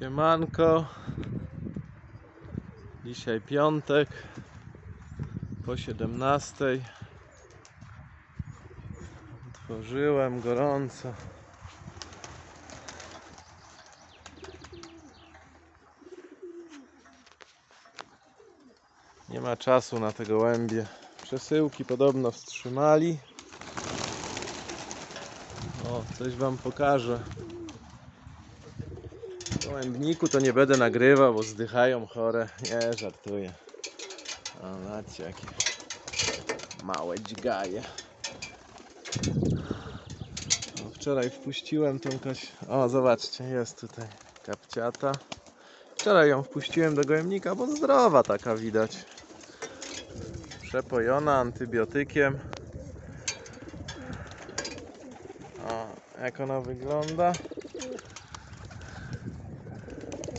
Siemanko. Dzisiaj piątek po 17. Otworzyłem gorąco. Nie ma czasu na te gołębie. Przesyłki podobno wstrzymali. O, coś wam pokażę. Gołębniku to nie będę nagrywał, bo zdychają chore. Nie, żartuję. O, macie jakie małe dźgaje. O, wczoraj wpuściłem tą kaś... O, zobaczcie, jest tutaj kapciata. Wczoraj ją wpuściłem do gołębnika, bo zdrowa taka widać. Przepojona antybiotykiem. O, jak ona wygląda.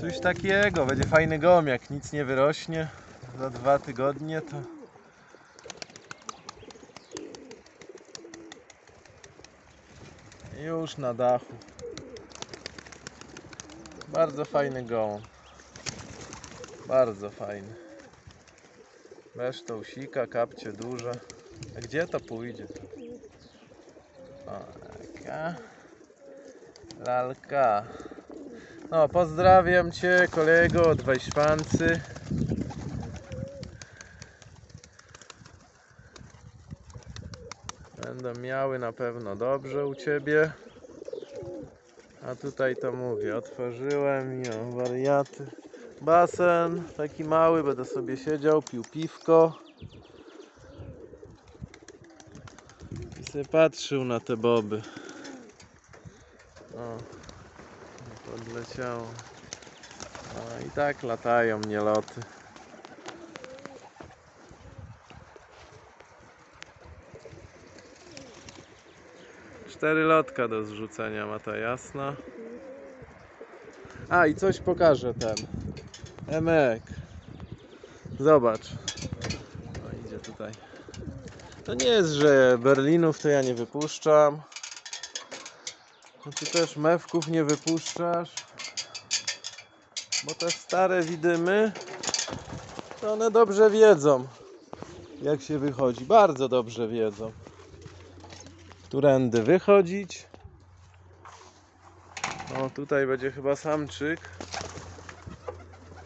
Coś takiego, będzie fajny gom, jak nic nie wyrośnie za dwa tygodnie to już na dachu. Bardzo fajny gołąb. Bardzo fajny. Besztą kapcie duże. A gdzie to pójdzie? O, jaka lalka. No, pozdrawiam Cię, kolego od Wajszpancy. Będą miały na pewno dobrze u Ciebie. A tutaj to mówię, otworzyłem i o, wariaty. Basen taki mały, będę sobie siedział, pił piwko. I sobie patrzył na te boby. O, podleciało. No i tak latają nieloty. Cztery lotka do zrzucenia ma ta jasna. A i coś pokażę ten. Emek. Zobacz. O, idzie tutaj. To nie jest, że Berlinów to ja nie wypuszczam. No ty też mewków nie wypuszczasz. Bo te stare widymy, to one dobrze wiedzą, jak się wychodzi. Bardzo dobrze wiedzą. Którędy wychodzić. O, tutaj będzie chyba samczyk.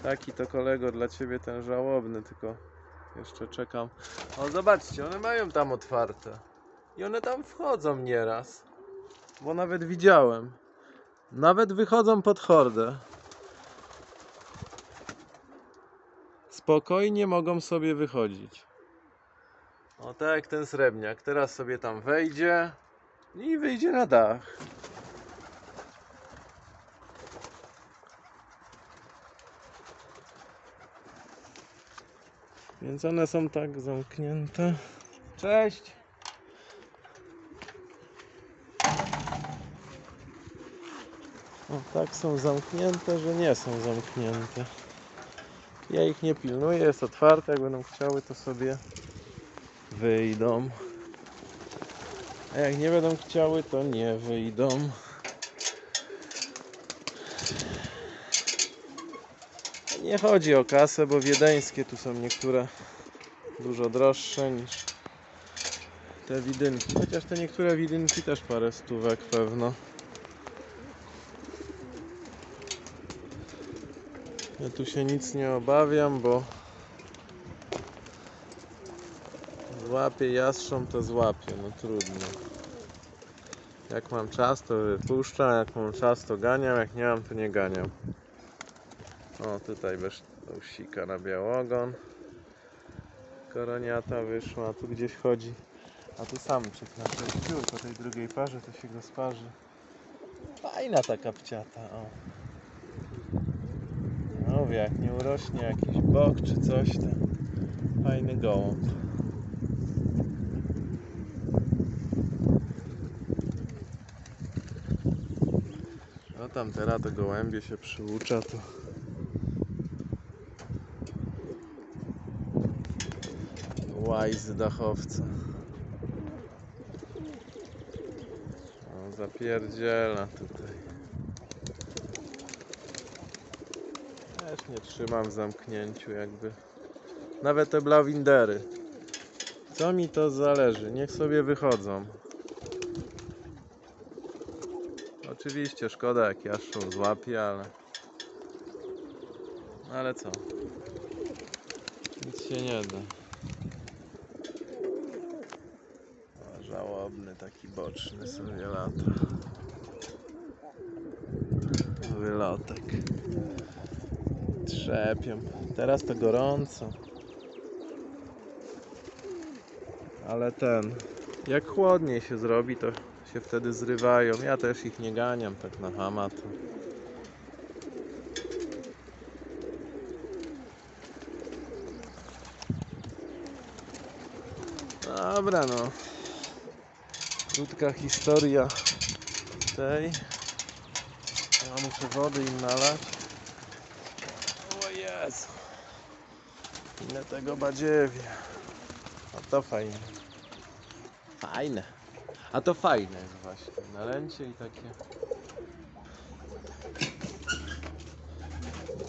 Taki to kolego dla ciebie ten żałobny, tylko jeszcze czekam. O, zobaczcie, one mają tam otwarte. I one tam wchodzą nieraz. Bo nawet widziałem. Nawet wychodzą pod hordę. Spokojnie mogą sobie wychodzić. O tak jak ten srebrniak. Teraz sobie tam wejdzie i wyjdzie na dach. Więc one są tak zamknięte. Cześć! O, tak są zamknięte, że nie są zamknięte. Ja ich nie pilnuję, jest otwarte. Jak będą chciały, to sobie wyjdą. A jak nie będą chciały, to nie wyjdą. Nie chodzi o kasę, bo wiedeńskie tu są niektóre dużo droższe niż te widynki. Chociaż te niektóre widynki też parę stówek pewno. Ja tu się nic nie obawiam, bo złapie jastrząb, to złapie, no trudno. Jak mam czas, to wypuszczam, jak mam czas, to ganiam, jak nie mam, to nie ganiam. O, tutaj bez sika na białogon. Koroniata wyszła, tu gdzieś chodzi. A tu samczyk na przejściu, po tej drugiej parze to się go sparzy. Fajna ta kapciata, o. No mówię, jak nie urośnie jakiś bok czy coś, to fajny gołąb. No tam teraz to gołębie się przyucza, to łaj z dachowca. O, zapierdziela tutaj. Też nie trzymam w zamknięciu jakby. Nawet te blawindery. Co mi to zależy? Niech sobie wychodzą. Oczywiście szkoda jak jaszczur złapie, ale... Ale co? Nic się nie da. Żałobny taki boczny sobie lata. Wylotek. Trzepią. Teraz to gorąco. Ale ten, jak chłodniej się zrobi, to się wtedy zrywają. Ja też ich nie ganiam tak na hama. To... Dobra no. Krótka historia tej. Ja muszę wody im nalać. Jezu. Ile tego badziewie. A to fajne. Fajne. A to fajne jest właśnie. Nalęcie i takie.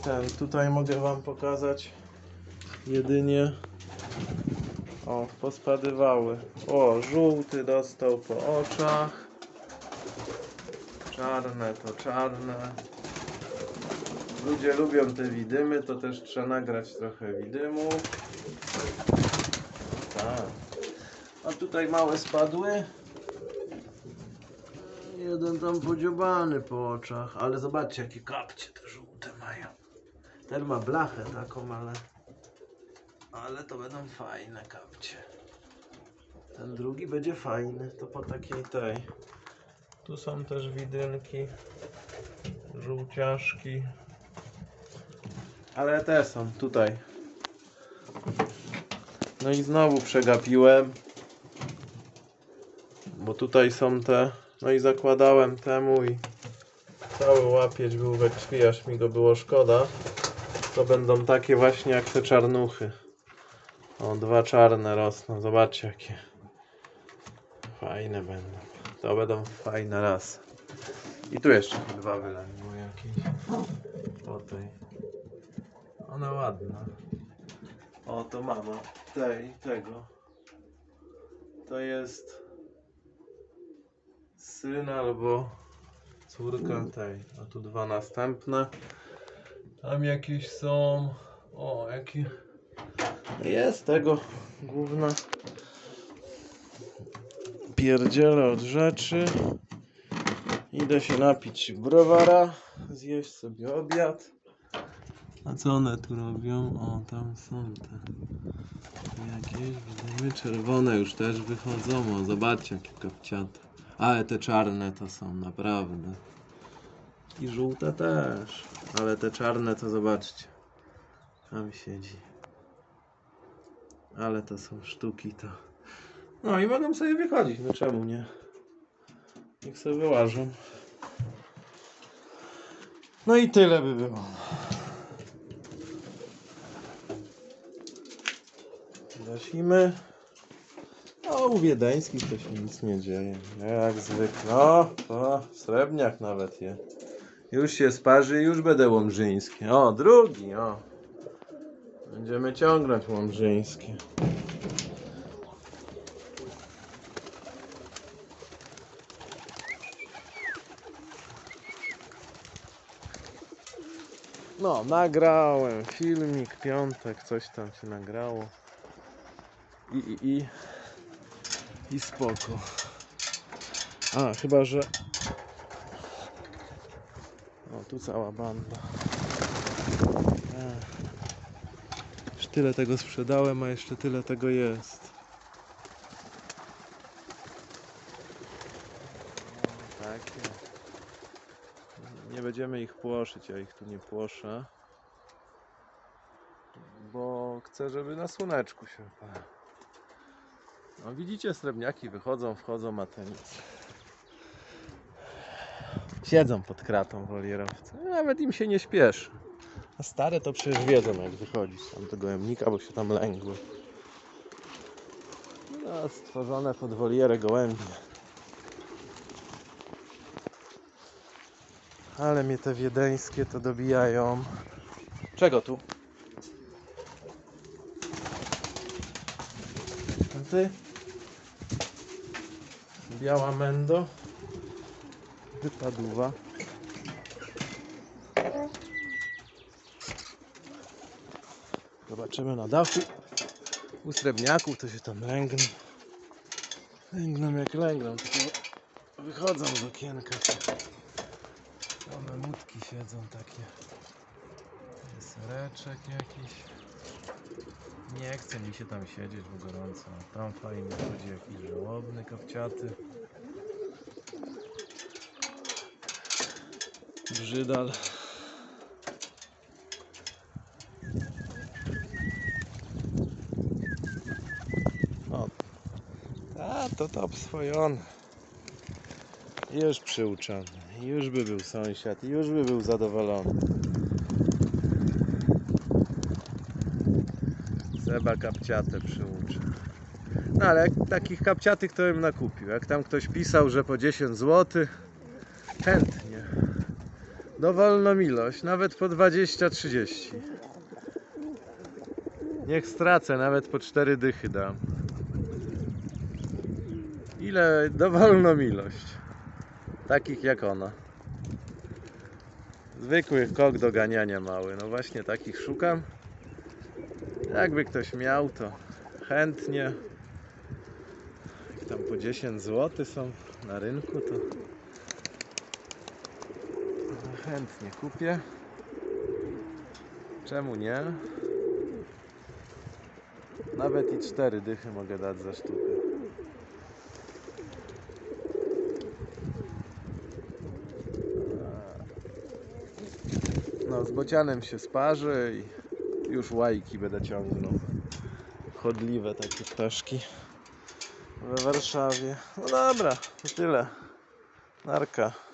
Ten, tutaj mogę wam pokazać jedynie o, pospadywały. O, żółty dostał po oczach. Czarne to czarne. Ludzie lubią te widymy, to też trzeba nagrać trochę widymów. Tak. A tutaj małe spadły. Jeden tam podziobany po oczach, ale zobaczcie jakie kapcie te żółte mają. Ten ma blachę taką, ale ale to będą fajne kapcie. Ten drugi będzie fajny, to po takiej tej. Tu są też widynki, żółciaszki. Ale te są tutaj. No i znowu przegapiłem. Bo tutaj są te. No i zakładałem temu i cały łapieć był we krwi, aż mi go było szkoda. To będą takie właśnie jak te czarnuchy. O, dwa czarne rosną. Zobaczcie jakie fajne będą. To będą fajne raz. I tu jeszcze dwa wylęgły jakieś. Po tej. One ładne. O, to mama tej, tego. To jest syn albo córka tej. A tu dwa następne. Tam jakieś są. O, jakie. Jest tego główna pierdziele od rzeczy. Idę się napić browara, zjeść sobie obiad. A co one tu robią? O, tam są te jakieś, widzimy, czerwone już też wychodzą. O, zobaczcie jakie kapciate. Ale te czarne to są naprawdę. I żółte też. Ale te czarne to zobaczcie. Tam siedzi. Ale to są sztuki to. No i mogą sobie wychodzić, no czemu nie? Niech sobie wyłażą. No i tyle by było. Gasimy. O, u Wiedeńskich to się nic nie dzieje. Jak zwykle. O, o, srebrniak nawet je. Już się sparzy, już będę łomżyński. O, drugi, o. Będziemy ciągnąć łomżyńskie. No, nagrałem filmik, piątek, coś tam się nagrało. I, i, i. I spoko. A, chyba, że... O, tu cała banda. Ech. Już tyle tego sprzedałem, a jeszcze tyle tego jest. O, takie. Nie będziemy ich płoszyć, ja ich tu nie płoszę. Bo chcę, żeby na słoneczku się. No widzicie, srebrniaki wychodzą, wchodzą, a te nic. Siedzą pod kratą wolierowce. Nawet im się nie śpieszy. A stare to przecież wiedzą jak wychodzić z tamtego jemnika, bo się tam lęgły. No, stworzone pod wolierę gołębie. Ale mnie te wiedeńskie to dobijają. Czego tu? Ty? Biała mendo. Wypadła. Zobaczymy na dachu. U srebrniaków to się tam lęgną. Lęgną jak lęgną, tylko wychodzą z okienka. Same mutki siedzą takie. Sereczek jakiś. Nie chce mi się tam siedzieć, bo gorąco. Tam fajnie chodzi jakiś żałobny, kapciaty. Brzydal. O. A, to top swojony. Już przyuczony. Już by był sąsiad. Już by był zadowolony. Seba kapciatę przyuczy. No ale takich kapciatych to bym nakupił. Jak tam ktoś pisał, że po 10 zł, chętnie. Dowolną ilość, nawet po 20-30. Niech stracę, nawet po 4 dychy dam. Ile dowolną ilość. Takich jak ona. Zwykły kok do ganiania mały. No właśnie takich szukam. Jakby ktoś miał, to chętnie. Jak tam po 10 zł są na rynku, to chętnie kupię. Czemu nie? Nawet i 4 dychy mogę dać za sztukę. No, z bocianem się sparzy i już łajki będę ciągnął. Chodliwe takie ptaszki we Warszawie. No dobra, to tyle. Narka.